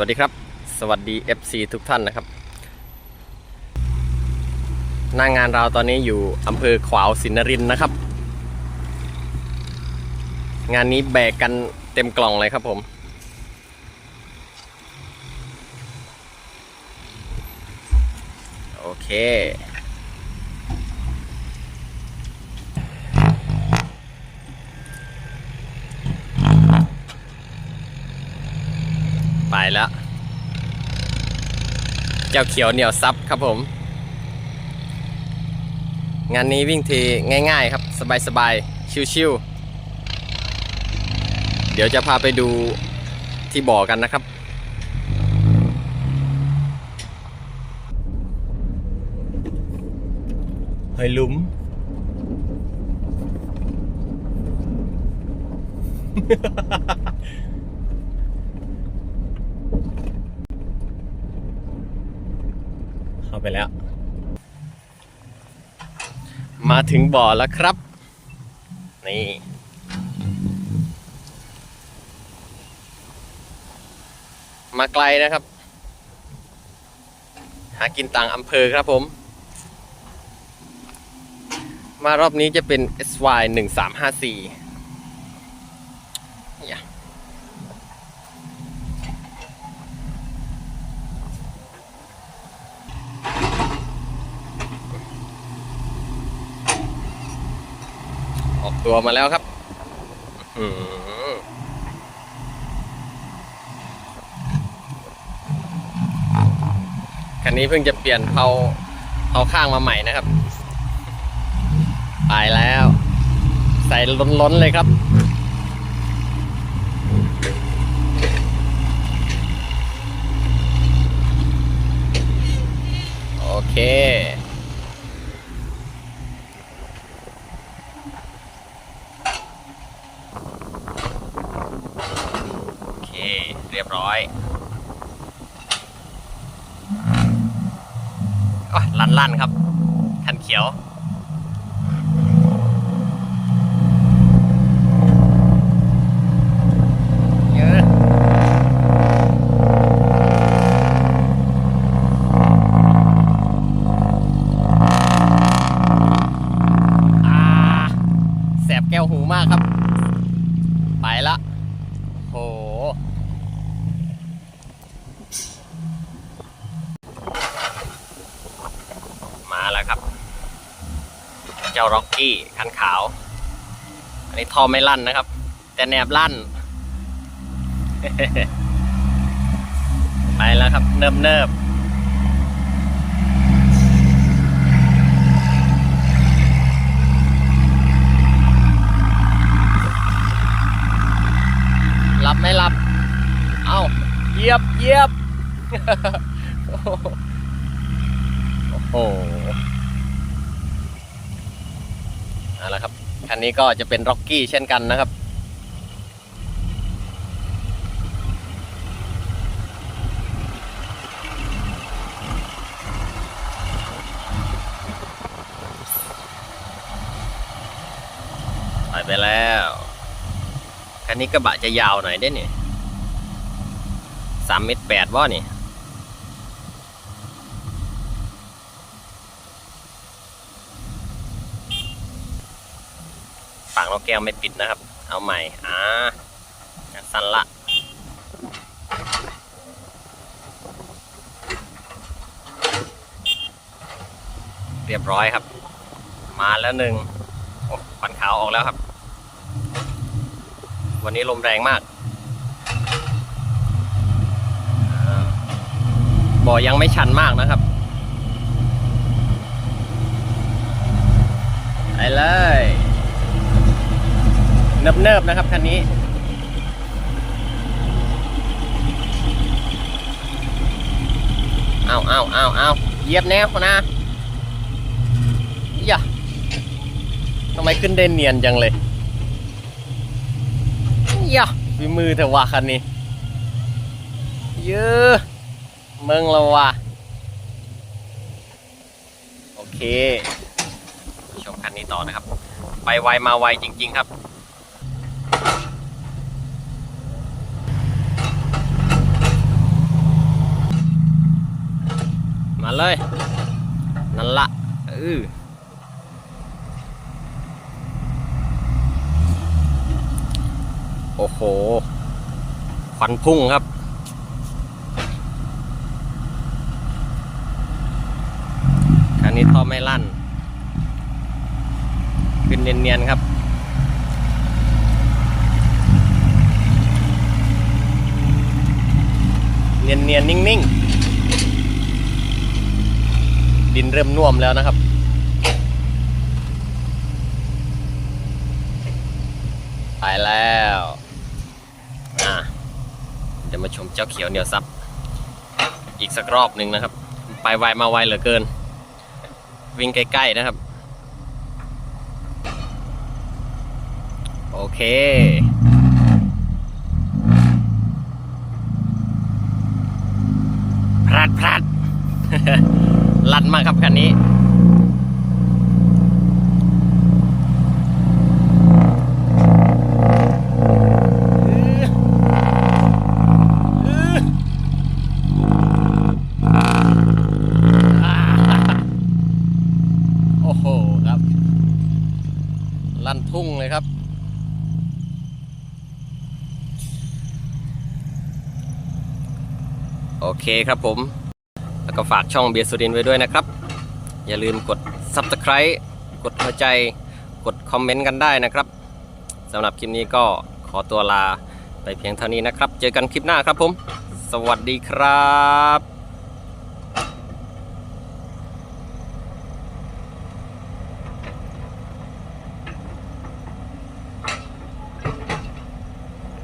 วัสดีครับ สวัสดี FC ทุกท่านนะครับ หน้างงานเราตอนนี้อยู่อำเภอขวาวสินรินนะครับ งานนี้แบกกันเต็มกล่องเลยครับผม โอเค ไปแล้ว เจ้าเขียวเหนียวซับครับผม งานนี้วิ่งทีง่าย ๆ ครับ สบายๆ ชิวๆ เดี๋ยวจะพาไปดูที่บ่อกันนะครับเฮ้ยลุม ข้าไปแล้ว มาถึงบ่อแล้วครับ นี่มาไกลนะครับ หากินต่างอำเภอครับผม มารอบนี้จะเป็น SY 1 3 5 4 ตัวมาแล้วครับคันนี้เพิ่งจะเปลี่ยนเผาเผาข้างมาใหม่นะครับ ไปแล้ว ใส่ล้นๆเลยครับโอเค โอเค เรียบร้อยก็ลั่นๆครับคันเขียว เยอะอ่าแสบแก้วหูมากครับ ไปละโห มาแล้วครับ เจ้าร็อกกี้คันขาว อันนี้ท่อไม่ลั่นนะครับ แต่แนบลั่น ไปแล้วครับ เนิบเนิบหลับไม่หลับ เอาเยียบเยียบโอ้โห เอาละครับคันนี้ก็จะเป็นร็อกกี้เช่นกันนะครับ ไปไปแล้วคันนี้กระบะจะยาวหน่อยได้เนี่ยสามเมตรแปดว่านี่ ฝั่งนกแก้วไม่ปิดนะครับ เอาใหม่ อ่าสั้นละเรียบร้อยครับ มาแล้วหนึ่งควันขาวออกแล้วครับ วันนี้ลมแรงมาก บ่อยังไม่ชันมากนะครับ ไปเลย เนิบๆนะครับคันนี้ เอาเอาเอาเอาเหยียบแนวนะอย่าทำไมขึ้นได้เนียนจังเลยยะฝีมือเถอะวะคันนี้ เยอะเมืองเราวะโอเค ชมคันนี้ต่อนะครับ ไปไวมาไวจริง ๆ ครับ เลย นั่นละเออโอ้โหควันพุ่งครับ คันนี้ท่อไม่ลั่น ขึ้นเนียนๆครับเนียนๆ นิ่ง ๆ ดินเริ่มน่วมแล้วนะครับ ไปแล้วอะเดี๋ยวมาชมเจ้าเขียวเหนียวซับ อีกสักรอบหนึ่งนะครับ ไปไวมาไวเหลือเกิน วิ่งใกล้ ๆ นะครับ โอเค พลัดพลัด ลั่นมากครับคั นี้ โอ้โหครับ ลั่นทุ่งเลยครับโอเคครับผม แล้วก็ฝากช่องเบียร์สุรินไว้ด้วยนะครับ อย่าลืมกด Subscribe กดหัวใจ กดคอมเมนต์กันได้นะครับสำหรับคลิปนี้ก็ขอตัวลาไปเพียงเท่านี้นะครับ เจอกันคลิปหน้าครับผม สวัสดีครับ